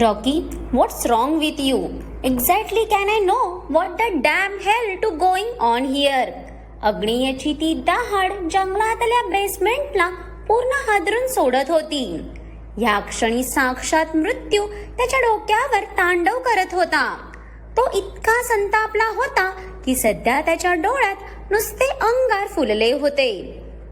Rocky, what's wrong with you? Exactly can I know what the damn hell to going on here? अग्नियाची ती दहाड जंगलातल्या बेसमेंटला पूर्ण हादरून सोडत होती या क्षणी साक्षात मृत्यू त्याच्या डोक्यावर तांडव करत होता तो इतका संतापला होता की सध्या त्याच्या डोळ्यात नुसते अंगार फुलले होते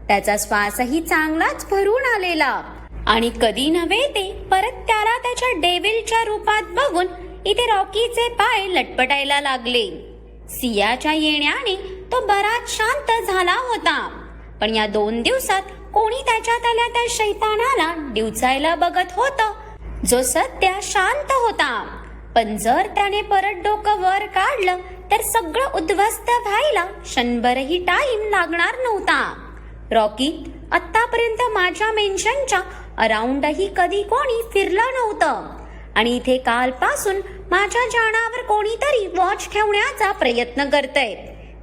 त्याचा श्वासही चांगलाच भरून आलेला आणि कधी नव्हे ते परत त्याला त्याच्या डेव्हिलच्या रूपात बघून इथे रॉकीचे पाय लटपटायला लागले. सियाच्या येण्याने तो बराच शांत झाला होता. पण या दोन दिवसात कोणी त्याच्या त्याला त्या शैतानाला डिवचायला बघत होत? जो सध्या शांत होता. पण जर त्याने परत डोकं वर काढलं तर सगळं उद्ध्वस्त व्हायला क्षणभरही टाइम लागणार नव्हता. रॉकी आतापर्यंत माझ्या मेन्शनच्या अराउंडही कधी कोणी फिरलं नव्हतं. आणि इथे कालपासून माझ्या जाणावर कोणीतरी वॉच ठेवण्याचा प्रयत्न करतय.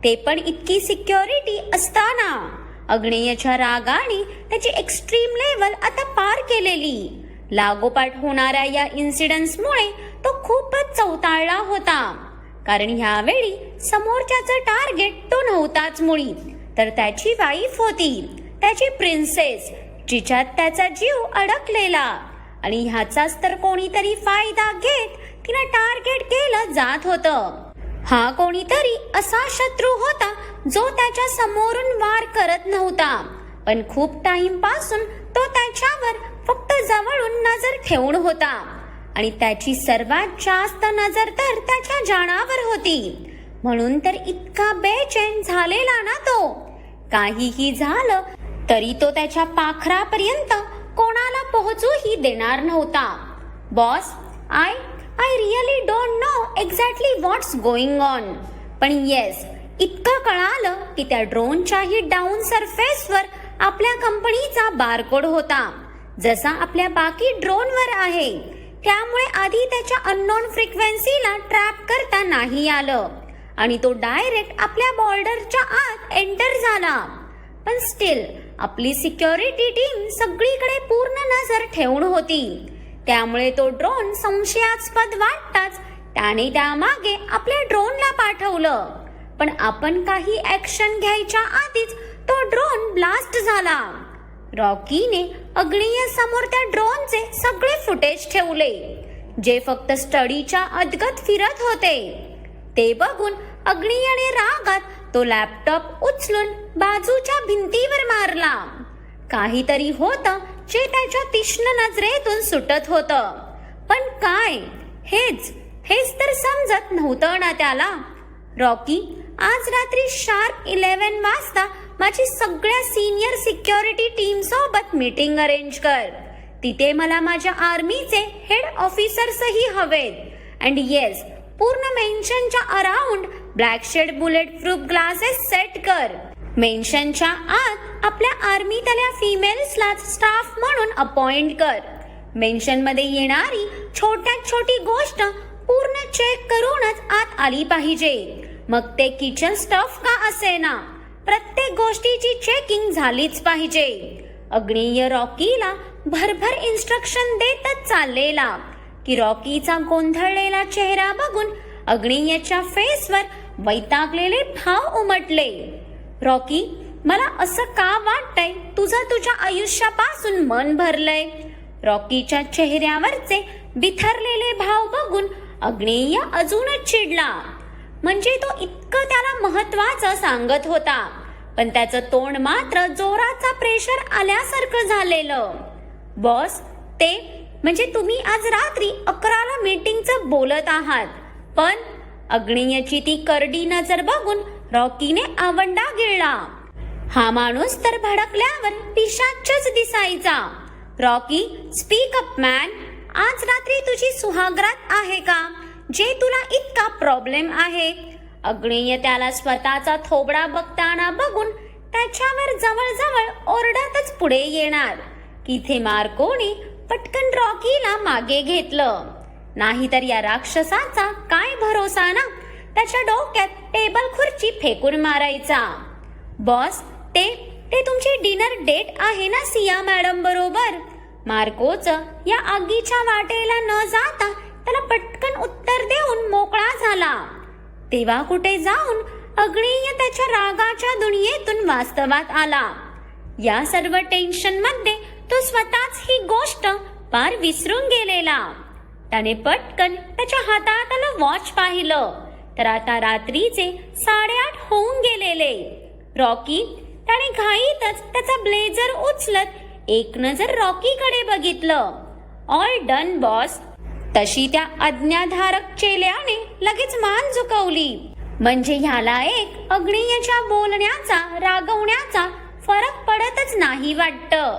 ते पण इतकी सिक्युरिटी असताना. अग्नेयच्या रागाने त्याची एक्स्ट्रीम लेवल आता पार केलेली. लागोपाठ होणाऱ्या या इन्सिडन्समुळे तो खूपच चौताळला होता. कारण ह्यावेळी समोरच्याचं टार्गेट तो नव्हताच मुळी तर त्याची वाईफ होती. त्याची प्रिन्सेस जिच्यात त्याचा जीव अडकलेला. आणि ह्याचाच तर कोणीतरी फायदा घेत तिनं टार्गेट केलं जात होतं. हा कोणीतरी असा शत्रू होता जो त्याच्या समोरून वार करत नव्हता. पण खूप टाइमपासून तो त्याच्यावर फक्त जवळून नजर ठेवून होता. आणि त्याची सर्वात जास्त नजर तर त्याच्या जाणावर होती. म्हणून तर इतका बेचैन झालेला ना तो. काहीही झालं तरी तो त्याच्या पाखरापर्यंत कोणाला पोहोचूही देणार नव्हता. Boss I I really don't know exactly what's going on पण येस इतकं कळालं की त्या ड्रोनच्याही डाऊन सरफेसवर आपल्या कंपनीचा बारकोड होता. जसा आपल्या बाकी ड्रोनवर आहे. त्यामुळे आधी त्याच्या अननोन फ्रिक्वेन्सीला ट्रॅप करता नाही आलं. आणि तो डायरेक्ट आपल्या बॉर्डरच्या आत एंटर झाला. पण स्टील आपली सिक्युरिटी टीम सगळीकडे पूर्ण नजर ठेवून होती. त्यामुळे तो ड्रोन संशयास्पद वाटताच त्याने त्यामागे आपल्या ड्रोनला पाठवलं. पण आपण काही ऍक्शन घ्यायच्या आधीच तो ड्रोन ब्लास्ट झाला. रॉकीने अग्निय समोर त्या ड्रोनचे सगळे फुटेज ठेवले जे फक्त स्टडीच्या अदगत फिरत होते. ते बघून अग्नियाने रागात तो लॅपटॉप उचलून बाजूच्या भिंतीवर मारला. काहीतरी होतं जे त्याच्या तीक्ष्ण नजरेतून सुटत होतं. पण काय? हेच हेच तर समजत नव्हतं ना त्याला. रॉकी आज रात्री शार्प इलेव्हन वाजता माझी सगळ्या सिनियर सिक्युरिटी टीम सोबत मीटिंग अरेंज कर. तिथे मला माझ्या आर्मीचे हेड ऑफिसर्सही हवेत. अँड येस पूर्ण मेन्शनच्या around black shade bullet proof glasses set कर. मेन्शनच्या आत आपल्या आर्मीतल्या फिमेल्सलाच स्टाफ म्हणून अपॉइंट कर. मेन्शनमध्ये येणारी छोट्यात छोटी गोष्ट पूर्ण चेक करूनच आत आली पाहिजे. मग ते किचन स्टफ का असेना? प्रत्येक गोष्टीची चेकिंग झालीच पाहिजे. अग्नेय रॉकीला भरभर इन्स्ट्रक्शन देतच चाललेला. की रॉकीचा गोंधळलेला चेहरा बघून अग्नेयच्या फेसवर वैतागलेले भाव उमटले. रॉकी मला असं का वाटतंय? तुझं तुझ्या आयुष्यापासून मन भरलंय. रॉकीच्या चेहऱ्यावरचे बिथरलेले भाव बघून अग्नेय अजूनच चिडला. म्हणजे तो इतकं त्याला महत्वाचं सांगत होता पण त्याचं तोंड मात्र जोराचा प्रेशर आल्यासारखं झालेलं. बॉस ते म्हणजे तुम्ही आज रात्री अकराला मीटिंगचं बोलत आहात पण अग्नियची ती करडी नजर बघून रॉकीने आवंडा गिळला. हा माणूस तर भडकल्यावर पिशाचच दिसायचा. Rocky speak up man. आज रात्री तुझी सुहागरात आहे का? जे तुला इतका प्रॉब्लेम आहे. अग्नेय त्याला स्वतःचा थोबडा बघताना बघून त्याच्यावर जवळजवळ ओरडतच पुढे येणार. किथे मार्कोने पटकन रॉकीला मागे घेतलं. नाहीतर या राक्षसाचा काय भरोसा ना? त्याच्या डोक्यात टेबल खुर्ची फेकून मारायचा. बॉस ते ते तुमची डिनर डेट आहे ना सिया मॅडम बरोबर? मार्कोच या आगीच्या वाटेला न जाता त्याला पटकन उत्तर देऊन मोकळा झाला. तेव्हा कुठे जाऊन अग्निय त्याच्या रागाच्या दुनियेतून वास्तवात आला. या सर्व टेन्शनमध्ये तो स्वतःच ही गोष्ट पार विसरून गेलेला. त्याने पटकन त्याच्या हातात आलं वॉच पाहिलं. तर आता रात्रीचे साडेआठ होऊन गेलेले. रॉकी त्याने घाईतच त्याचा ब्लेझर उचलत एक नजर रॉकीकडे बघितलं. ऑल डन बॉस तशी त्या आज्ञाधारक चेल्याने लगेच मान झुकवली. म्हणजे ह्याला एक अग्नियच्या बोलण्याचा रागवण्याचा फरक पडतच नाही वाटतं.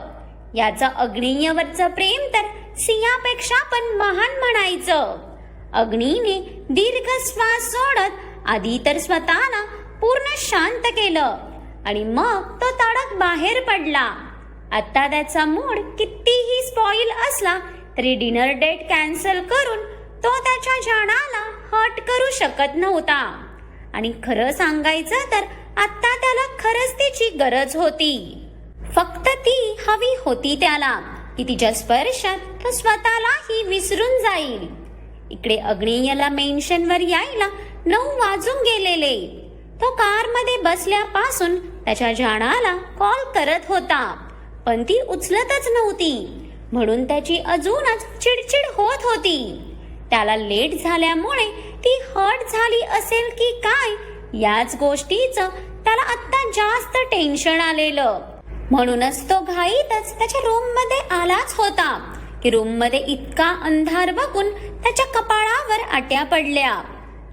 याचं अग्नियवरचं प्रेम तर सिंहापेक्षा पण महान म्हणायचं. अग्नीने दीर्घ श्वास सोडत आधी तर स्वतःला पूर्ण शांत केलं आणि मग तो तडक बाहेर पडला. आता त्याचा मूड कितीही स्पॉइल असला तरी डिनर डेट कॅन्सल करून तो त्याच्या जाणाला हट करू शकत नव्हता. आणि खरं सांगायचं तर आता त्याला खरंच तिची गरज होती. फक्त ती हवी होती त्याला. की तिच्या स्पर्शात तो स्वतःलाही विसरून जाईल. इकडे अग्नेयला मेन्शनवर यायला नऊ वाजून गेलेले. तो कारमध्ये बसल्यापासून त्याच्या जाणाला कॉल करत होता पण ती उचलतच नव्हती. म्हणून त्याची अजूनच चिडचिड होत होती. त्याला लेट झाल्यामुळे ती हट झाली असेल की काय याच गोष्टीचं त्याला आत्ता जास्त टेन्शन आलेलं. म्हणूनच तो घाईतच त्याच्या रूममध्ये आलाच होता. की रूममध्ये इतका अंधार बघून त्याच्या कपाळावर आट्या पडल्या.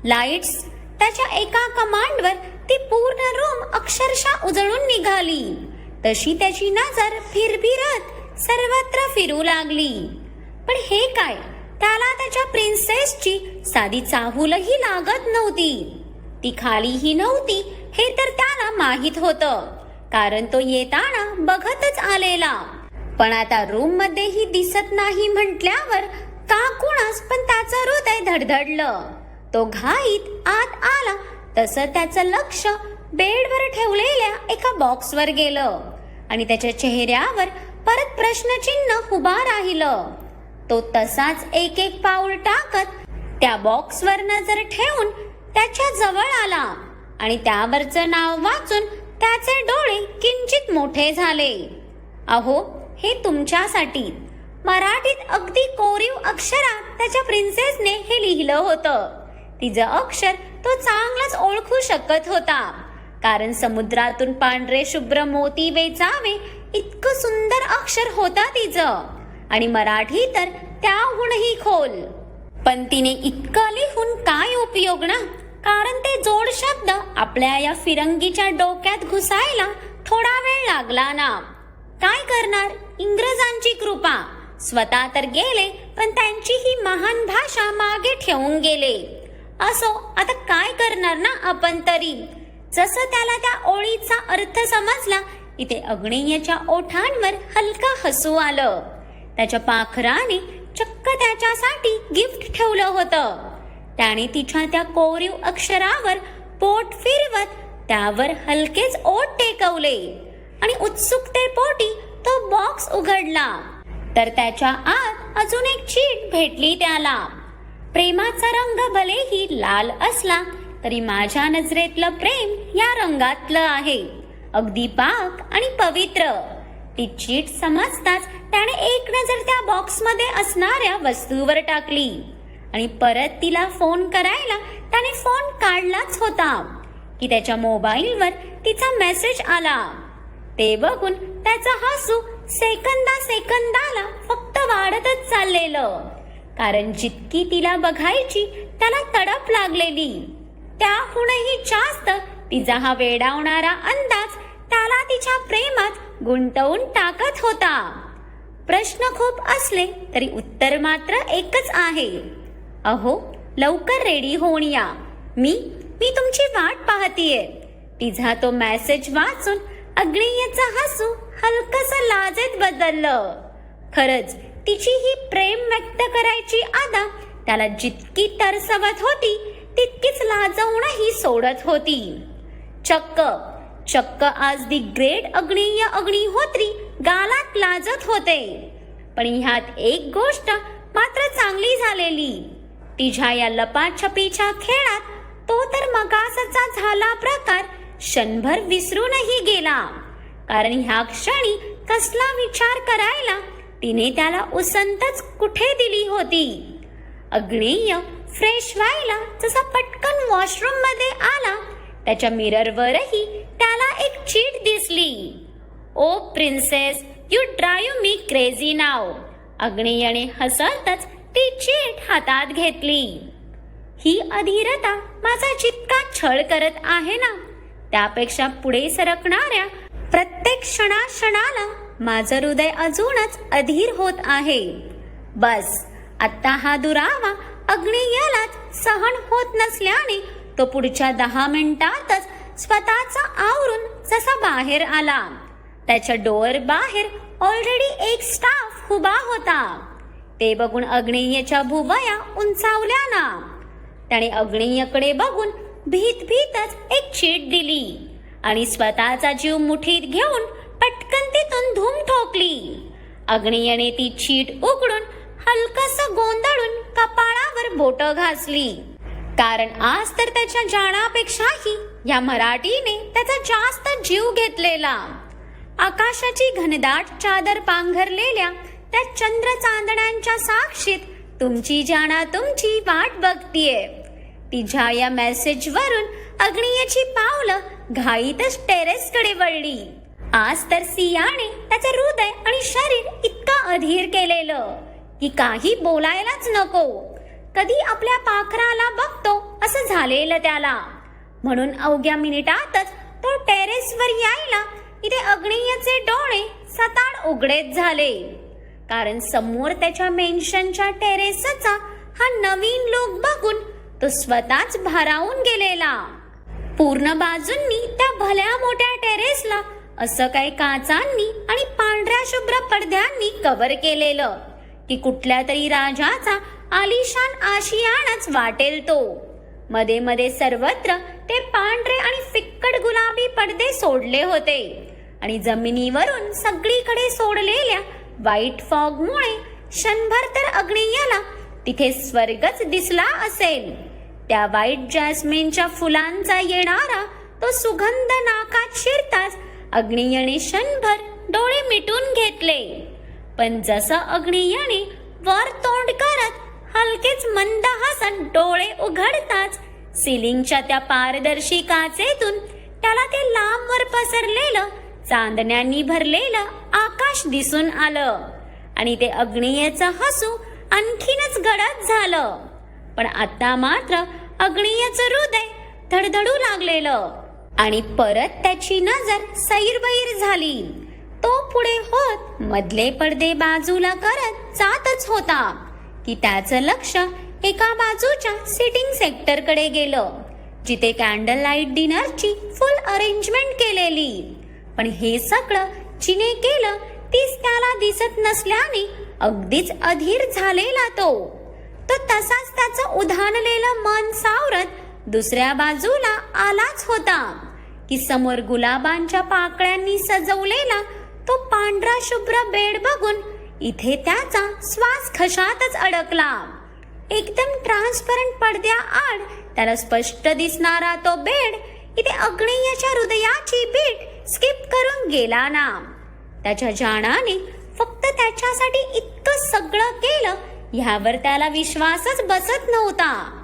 लाईट्स त्याच्या एका कमांडवर ती पूर्ण रूम अक्षरशः उजळून निघाली. तशी त्याची नजर फिरभिरत सर्वत्र फिरू लागली. पण हे काय? त्याला त्याच्या प्रिन्सेसची साधी चाहूलही लागत नव्हती. ती खालीही नव्हती हे तर त्याला माहीत होतं. कारण तो येताना बघतच आलेला. पण आता रूम मध्येही दिसत नाही म्हटल्यावर का कुणास पण त्याचं हृदय धडधडलं? तो घाईत आत आला तसं त्याचं लक्ष बेडवर ठेवलेल्या एका बॉक्सवर गेलं. आणि त्याच्या चेहऱ्यावर परत प्रश्नचिन्ह उभा राहिलं. तो तसाच एक एक पाऊल टाकत त्या बॉक्सवर नजर ठेवून त्याच्याजवळ आला आणि त्यावरचं नाव वाचून त्याचे डोळे किंचित मोठे झाले. अहो हे तुमच्यासाठी. मराठीत अगदी कोरीव अक्षरात त्याच्या प्रिन्सेसने हे लिहिलं होतं. तिचं अक्षर तो चांगलाच ओळखू शकत होता. कारण समुद्रातून पांढरे शुभ्र मोती वेचावे इतकं सुंदर अक्षर होता तिचं. आणि मराठी तर त्याहूनही खोल. पण तिने इतकं लिहून काय उपयोग ना? कारण ते जोड शब्द आपल्या या फिरंगीच्या डोक्यात घुसायला थोडा वेळ लागला ना. काय करणार? इंग्रजांची कृपा. स्वतः तर गेले पण त्यांची ही महान भाषा मागे ठेवून गेले. असो आता काय करणार ना आपण तरी? जसं त्याला त्या ओळीचा अर्थ समजला इथे अग्नेयच्या ओठांवर हलका हसू आलं. त्याच्या पाखराने चक्क त्याच्यासाठी गिफ्ट ठेवलं होतं. त्याने तिच्या त्या कोरीव अक्षरावर पोट फिरवत त्यावर हलकेच ओट टेकवले. आणि उत्सुकतेपोटी तो बॉक्स उघडला. तर त्याच्या आत अजून एक चीट भेटली त्याला. प्रेमाचा रंग भलेही लाल असला तरी माझ्या नजरेतलं प्रेम या रंगातलं आहे. अगदी पाक आणि पवित्र. ती चीट समजताच त्याने एक नजर त्या बॉक्समध्ये असणाऱ्या वस्तूवर टाकली. आणि परत तिला फोन करायला त्याने फोन काढलाच होता की त्याच्या मोबाईलवर तिचा मेसेज आला. ते बघून त्याचा हसू सेकंदा सेकंदाला फक्त वाढतच चाललेलं. कारण जितकी तिला बघायची त्याला तडप लागलेली. त्याहूनही जास्त तिचा हा वेडावणारा अंदाज त्याला तिच्या प्रेमात गुंतवून टाकत होता. प्रश्न खूप असले तरी उत्तर मात्र एकच आहे. अहो लवकर रेडी होऊन या. मी मी तुमची वाट पाहतीये. तिझा तो मेसेज वाचून अग्नियचा हसू हलकस लाजेत बदललं. खरंच तिची ही प्रेम व्यक्त करायची आदा त्याला जितकी तरसवत होती तितकीच लाजवणही सोडत होती. चक्क चक्क आज दी ग्रेट अग्नीय अग्निहोत्री गालात लाजत होते. पण ह्यात एक गोष्ट मात्र चांगली झालेली. तिच्या या लपाछपीच्या खेळात तो तर मगासचा झाला प्रकार. क्षणभर विसरूनही गेला. कारण ह्या क्षणी कसला विचार करायला तिने त्याला उसंतच कुठे दिली होती? अग्नेय फ्रेश व्हायला जसा पटकन वॉशरूममध्ये आला त्याच्या मिररवरही त्याला एक चीट दिसली. ओ princess you drive me crazy नाव अग्नेयने हसतच ती चीट हातात घेतली. ही अधीरता माझा जितका छळ करत आहे ना त्यापेक्षा पुढे सरकणाऱ्या प्रत्येक क्षणाक्षणाला माझं हृदय अजूनच अधीर होत आहे. बस आत्ता हा दुरावा अग्नियालाच सहन होत नसल्याने तो पुढच्या दहा मिनिटातच स्वतःचा आवरून जसा बाहेर आला. त्याच्या डोअर बाहेर ऑलरेडी एक स्टाफ उभा होता. ते बघून अग्नेयच्या भुवया उंचावल्या ना त्याने अग्नेयकडे बघून भीत भीतच एक चीट दिली आणि स्वतःचा जीव मुठीत घेऊन पटकन तिथून धूम ठोकली. अग्नेयने ती चीट उघडून हलकस गोंधळून कपाळावर बोट घासली. कारण आज तर त्याच्या जाण्यापेक्षाही या मराठीने त्याचा जास्त जीव घेतलेला. आकाशाची घनदाट चादर पांघरलेल्या त्या चंद्र चांदण्यांच्या साक्षीत तुमची जाणा तुमची वाट बघतीये. तिच्या या मेसेजवरून अग्नियाची पावलं घाईतच टेरेसकडे वळली. आज तर सियाने त्याचं हृदय आणि शरीर इतका अधीर केलेलं की काही बोलायलाच नको. कधी आपल्या पाखराला बघतो असं झालेलं त्याला. म्हणून अवघ्या मिनिटातच तो टेरेसवर यायला इथे अग्नियाचे डोळे सताड उघडेच झाले. कारण समोर त्याच्या मेन्शनच्या टेरेसचा हा नवीन लोक बघून तो स्वतःच भारावून गेलेला. पूर्ण बाजूंनी त्या भल्या मोठ्या टेरेसला असं काही काचांनी आणि पांढऱ्या शुभ्र पडद्यांनी कव्हर केलेलं की कुठल्या तरी राजाचा आलिशान आशियानच वाटेल तो. मध्ये मध्ये सर्वत्र ते पांढरे आणि फिक्कट गुलाबी पडदे सोडले होते आणि जमिनीवरून सगळीकडे सोडलेल्या व्हाईट फॉगमुळे क्षणभर तर अग्नियाला तिथे स्वर्गच दिसला असेल. त्या व्हाईट जॅस्मिनच्या फुलांचा येणारा तो सुगंध नाकात शिरताच अग्नियने क्षणभर डोळे मिटून घेतले. पण जसं अग्नियने वर तोंड करत हलकेच मंद हसन डोळे उघडताच सिलिंगच्या त्या पारदर्शी काचेतून त्याला ते लांबवर पसरलेलं चांदण्यांनी भरलेलं आकाश दिसून आलं. आणि ते अग्नियेचं हसू आणखीनच गडद झालं. पण आता मात्र अग्नियेचं हृदय धडधडू लागलेलं. आणि परत त्याची नजर सैरबैर झाली. तो पुढे होत मधले पडदे बाजूला करत जातच होता की त्याचं लक्ष एका बाजूच्या सिटिंग सेक्टरकडे गेलं जिथे कॅन्डल लाइट डिनरची फुल अरेंजमेंट केलेली. पण हे सगळं जिने केलं तीच त्याला दिसत नसल्याने अगदीच अधीर झालेला तो. तो तसाच त्याचं उधाणलेलं मन सावरत दुसऱ्या बाजूला आलाच होता. की समोर गुलाबांच्या पाकळ्यांनी सजवलेला तो पांढरा शुभ्र बेड बघून इथे त्याचा श्वास खशातच अडकला. एकदम ट्रान्सपरंट पडद्या आड त्याला स्पष्ट दिसणारा तो बेड इथे अग्नेयाच्या हृदयाची बीट स्किप करून गेला ना त्याच्या जाणाने फक्त त्याच्यासाठी इतकं सगळं केलं ह्यावर त्याला विश्वासच बसत नव्हता.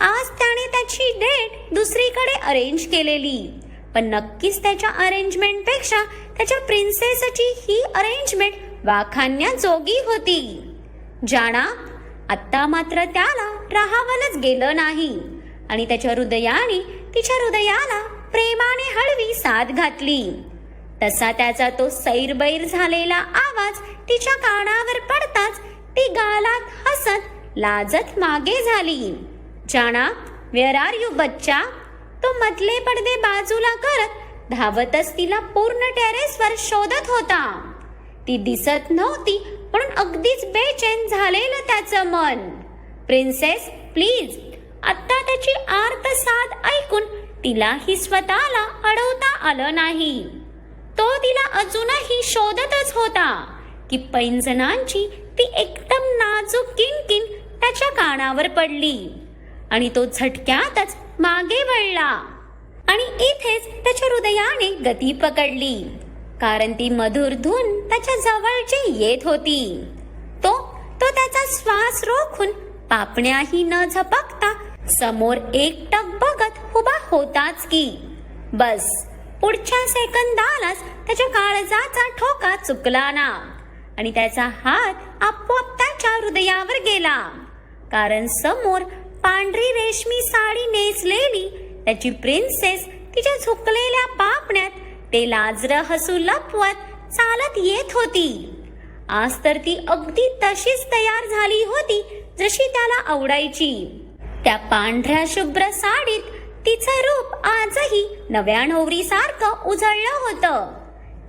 आज त्याने त्याची डेट दुसरीकडे अरेंज केलेली. पण नक्कीच त्याच्या अरेंजमेंटपेक्षा त्याच्या प्रिन्सेसची ही अरेंजमेंट वाखान्या जोगी होती. जाणा आत्ता मात्र त्याला राहावलंच गेलं नाही. आणि त्याच्या हृदयाने तिच्या हृदयाला प्रेमाने हळवी साथ घातली. तसा त्याचा तो सैरबैर झालेला आवाज तिच्या कानावर पडताच ती गालात हसत लाजत मागे झाली. जाणा वेअर आर यू बच्चा? तो मधले पडदे बाजूला करत धावतच तिला पूर्ण टेरेसवर शोधत होता. ती दिसत नव्हती म्हणून अगदीच बेचैन झालेलं त्याचं मन. प्रिन्सेस प्लीज आत्ता त्याची आर्त साथ ऐकून तिलाही स्वतःला अडवता आलं नाही. तो तिला अजूनही शोधतच होता की पैंजणांची ती एकदम नाजूक किनकिन त्याच्या कानावर पडली आणि तो झटक्यातच मागे वळला आणि इथेच त्याच्या हृदयाने गती पकडली कारण ती मधुर धून त्याच्या जवळची येत होती. तो तो त्याचा श्वास रोखून पापण्याही न झपकता समोर एकटक बघत उभा होताच की. बस. पुढच्या सेकंदालाच त्याच्या काळजाचा ठोका चुकला ना. आणि त्याचा हात आपोआप त्याच्या हृदयावर गेला. कारण समोर पांढरी रेशमी साडी नेसलेली त्याची प्रिन्सेस तिच्या झुकलेल्या पापण्यात ते लाजर हसू लपवत चालत येत होती. आज तर ती अगदी तशीच तयार झाली होती जशी त्याला आवडायची. त्या पांढऱ्या शुभ्र साडीत तिचं रूप आजही नव्या नवरीसारखं उजळलं होतं.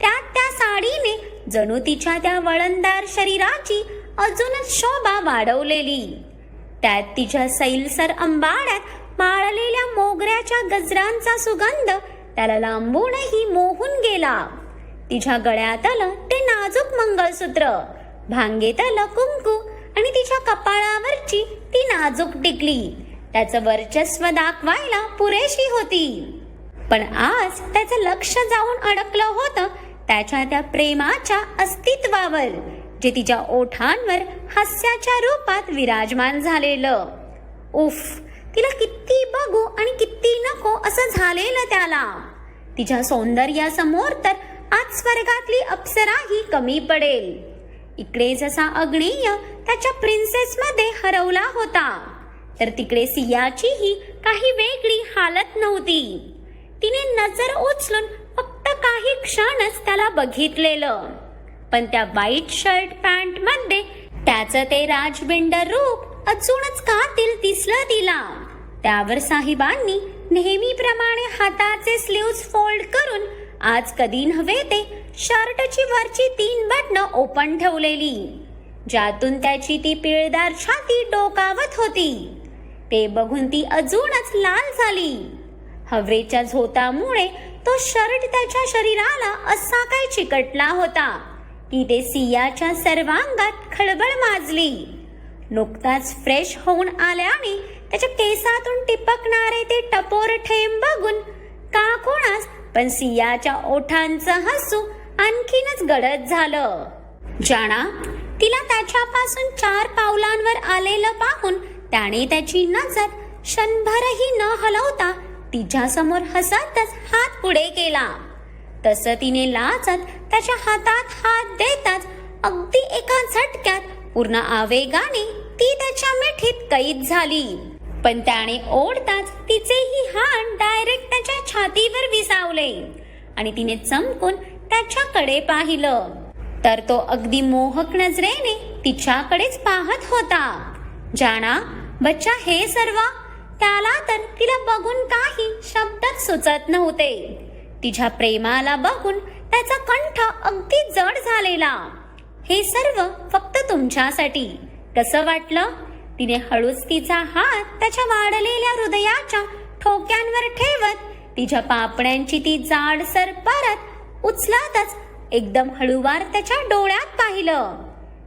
त्यात त्या साडीने जणू तिच्या त्या वळणदार शरीराची अजूनच शोभा वाढवलेली. त्यात तिच्या सैलसर अंबाड्यात माळलेल्या मोगऱ्याच्या गजरांचा सुगंध त्याला लांबूनही मोहून गेला. तिच्या गळ्यातलं ते नाजूक मंगळसूत्र भांगेतलं कुंकू आणि तिच्या कपाळावरची ती नाजूक टिकली. त्याचं वर्चस्व दाखवायला पुरेशी होती. पण आज त्याचं लक्ष जाऊन अडकलं होतं त्याच्या त्या प्रेमाच्या अस्तित्वावर जे तिच्या ओठांवर हास्याच्या रूपात विराजमान झालेलं. उफ तिला किती बघू आणि किती नको असं झालेलं त्याला. तिच्या सौंदर्यासमोर तर आज स्वर्गातली अप्सराही कमी पडेल. इकडे जसा अग्नेय त्याच्या प्रिन्सेस मध्ये हरवला होता. तर तिकडे सियाचीही काही वेगळी हालत नव्हती. तिने नजर उचलून फक्त काही क्षणच त्याला बघितलेलं. पण त्या व्हाईट शर्ट पॅन्टमध्ये त्याचं ते राजबिंडर रूप अजूनच कातील दिसलं तिला. त्यावर साहेबांनी नेहमीप्रमाणे हाताचे स्लीव्स फोल्ड करून आज कधी नव्हे ते शर्टची वरची तीन बटणं ओपन ठेवलेली. ज्यातून त्याची ती पिळदार छाती डोकावत होती. ते बघून ती अजूनच लाल झाली. हवेच्या झोतामुळे तो शर्ट त्याच्या शरीराला असा काय चिकटला होता की ते सियाच्या सर्वांगात खळबळ माजली. नुकताच फ्रेश होऊन आल्याने त्याच्या केसातून टिपकणारे ते टपोर ठेंब बघून का कोणास पण सियाच्या ओठांचं हसू आणखीनच गडद झालं. जाणा तिला त्याच्यापासून चार पावलांवर आलेलं पाहून त्याने त्याची नजर क्षणभरही न हलवता तिच्यासमोर हसतच हात पुढे केला. तसं तिने लाचत त्याच्या हातात हात देताच अगदी एका झटक्यात पूर्ण आवेगाने ती त्याच्या मिठीत कैद झाली. पण त्याने ओढताच तिचेही हात डायरेक्ट त्याच्या छातीवर विसावले आणि तिने चमकून त्याच्याकडे पाहिलं. तर तो अगदी मोहक नजरेने तिच्याकडेच पाहत होता. जाणा बच्चा हे सर्व? त्याला तर तिला बघून काही शब्दच सुचत नव्हते. तिच्या प्रेमाला बघून त्याचा कंठ अगदी जड झालेला. हे सर्व फक्त तुमच्यासाठी. कसं वाटलं? तिने हळूच तिचा हात त्याच्या वाढलेल्या हृदयाच्या ठोक्यांवर ठेवत तिच्या पापण्यांची ती जाडसर परत उचलतच एकदम हळूवार त्याच्या डोळ्यात पाहिलं.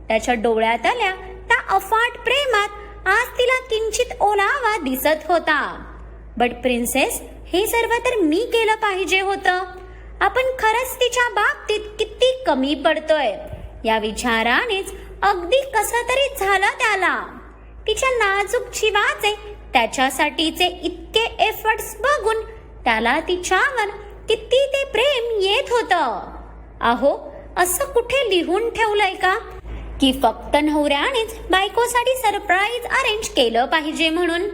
त्याच्या डोळ्यात आल्या त्या अफाट प्रेमात आज तिला किंचित ओलावा दिसत होता. बट प्रिन्सेस हे सर्व तर मी केलं पाहिजे होतं. आपण खरंच तिच्या बाबतीत किती कमी पडतोय. या विचारानेच अगदी कसं तरी झालं त्याला. तिच्या नाजूक जीवाचे त्याच्यासाठीचे इतके एफर्ट्स बघून त्याला तिच्यावर किती ते प्रेम येत होतं. अहो असं कुठे लिहून ठेवलंय का? की फक्त नवऱ्यानेच बायकोसाठी सरप्राईज अरेंज केलं पाहिजे म्हणून.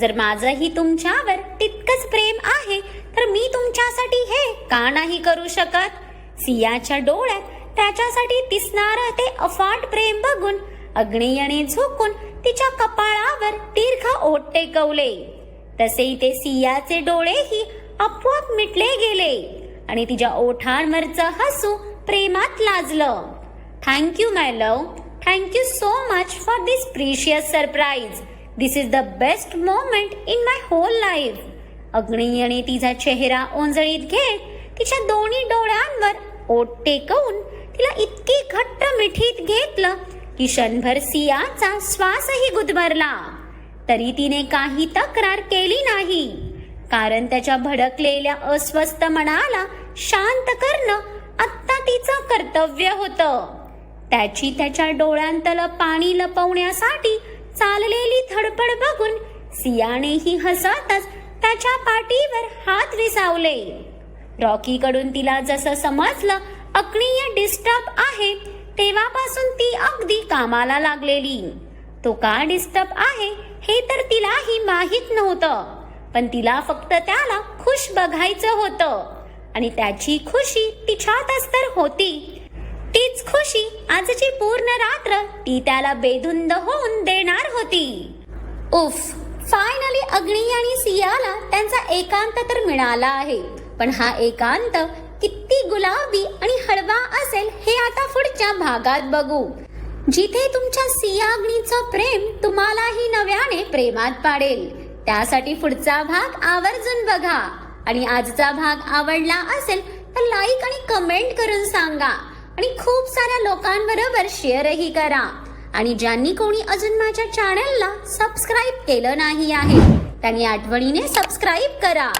जर माझंही तुमच्यावर तितकंच प्रेम आहे तर मी तुमच्यासाठी हे का नाही करू शकत? सियाच्या डोळ्यात त्याच्यासाठी दिसणारं ते अफाट प्रेम बघून अग्नेयाने झोकून तिच्या कपाळावर दीर्घ ओट टेकवले. तसे ते सियाचे डोळेही आपोआप मिटले गेले आणि तिच्या ओठांवरचं हसू प्रेमात लाजलं. Thank you my love thank you so much for this precious surprise this is the best moment in my whole life अग्नियने तिचा चेहरा ओंजळीत घेत तिच्या दोन्ही डोळ्यांवर ओट टेकवून तिला इतकी घट्ट मिठीत घेतलं की क्षणभर सियाचा श्वासही गुदमरला. तरी तिने काही तक्रार केली नाही. कारण त्याच्या भडकलेल्या अस्वस्थ मनाला शांत करणं आत्ता तिचं कर्तव्य होतं. त्याची त्याच्या डोळ्यांतलं पाणी लपवण्यासाठी चाललेली धडपड बघून सियानेही हसतच त्याच्या पाठीवर हात विसावले. रॉकीकडून तिला जसं समजलं अग्नीय डिस्टर्ब आहे तेव्हापासून ती अगदी कामाला लागलेली. तो का डिस्टर्ब आहे हे तर तिलाही माहीत नव्हतं पण तिला फक्त त्याला खुश बघायचं होतं. आणि त्याची खुशी तिच्यातच तर होती. तीच खुशी आजची पूर्ण रात्र ती त्याला बेधुंद होऊन देणार होती. उफ फायनली अग्नी आणि सियाला त्यांचा एकांत तर मिळाला आहे. पण हा एकांत किती गुलाबी आणि हळवा असेल हे आता पुढच्या भागात बघू. जिथे तुमच्या सियाग्नीचं प्रेम तुम्हालाही नव्याने प्रेमात पाडेल. त्यासाठी पुढचा भाग आवर्जून बघा. आणि आजचा भाग आवडला असेल तर लाईक आणि कमेंट करून सांगा. आणि खूप साऱ्या लोकांबरोबर शेअरही करा. आणि ज्यांनी कोणी अजून माझ्या चॅनलला सबस्क्राईब केलं नाही आहे त्यांनी आठवणीने सबस्क्राईब करा.